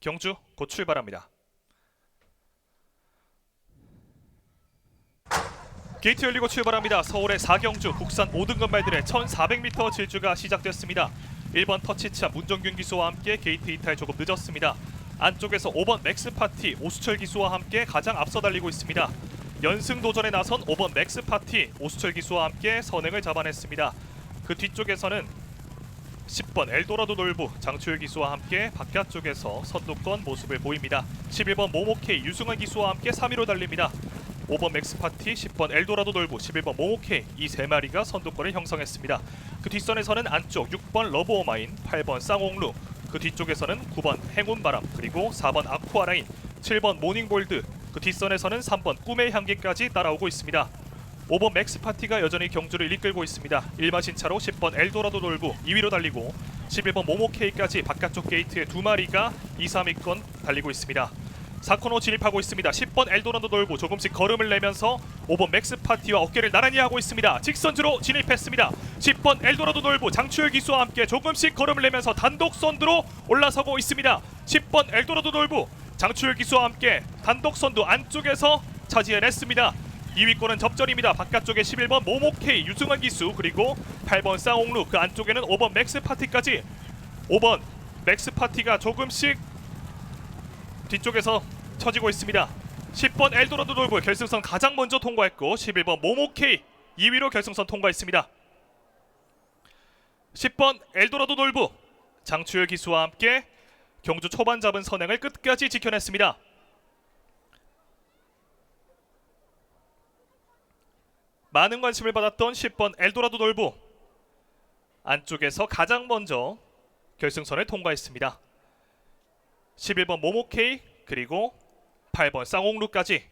경주 곧 출발합니다. 게이트 열리고 출발합니다. 서울의 4경주 국산 5등급 말들의 1400m 질주가 시작됐습니다. 1번 터치차 문정균 기수와 함께 게이트 이탈 조금 늦었습니다. 안쪽에서 5번 맥스 파티 오수철 기수와 함께 가장 앞서 달리고 있습니다. 연승 도전에 나선 5번 맥스 파티 오수철 기수와 함께 선행을 잡아냈습니다. 그 뒤쪽에서는 10번 엘도라도 놀부 장초율 기수와 함께 바깥쪽에서 선두권 모습을 보입니다. 11번 모모케이 유승환 기수와 함께 3위로 달립니다. 5번 맥스파티, 10번 엘도라도 놀부, 11번 모모케이 이 세 마리가 선두권을 형성했습니다. 그 뒷선에서는 안쪽 6번 러브오마인, 8번 쌍옥루, 그 뒤쪽에서는 9번 행운바람, 그리고 4번 아쿠아라인, 7번 모닝골드, 그 뒷선에서는 3번 꿈의 향기까지 따라오고 있습니다. 5번 맥스 파티가 여전히 경주를 이끌고 있습니다. 일마신 차로 10번 엘도라도 놀부 2위로 달리고 11번 모모케이까지 바깥쪽 게이트의 두 마리가 2, 3위권 달리고 있습니다. 4코너 진입하고 있습니다. 10번 엘도라도 놀부 조금씩 걸음을 내면서 5번 맥스 파티와 어깨를 나란히 하고 있습니다. 직선주로 진입했습니다. 10번 엘도라도 놀부 장추열 기수와 함께 조금씩 걸음을 내면서 단독 선두로 올라서고 있습니다. 10번 엘도라도 놀부 장추열 기수와 함께 단독 선두 안쪽에서 차지해냈습니다. 2위권은 접전입니다. 바깥쪽에 11번 모모케이 유승환 기수 그리고 8번 쌍옥루 그 안쪽에는 5번 맥스 파티까지 5번 맥스 파티가 조금씩 뒤쪽에서 처지고 있습니다. 10번 엘도라도 돌부 결승선 가장 먼저 통과했고 11번 모모케이 2위로 결승선 통과했습니다. 10번 엘도라도 돌부 장추열 기수와 함께 경주 초반 잡은 선행을 끝까지 지켜냈습니다. 많은 관심을 받았던 10번 엘도라도 돌부 안쪽에서 가장 먼저 결승선을 통과했습니다. 11번 모모케이 그리고 8번 쌍옥루까지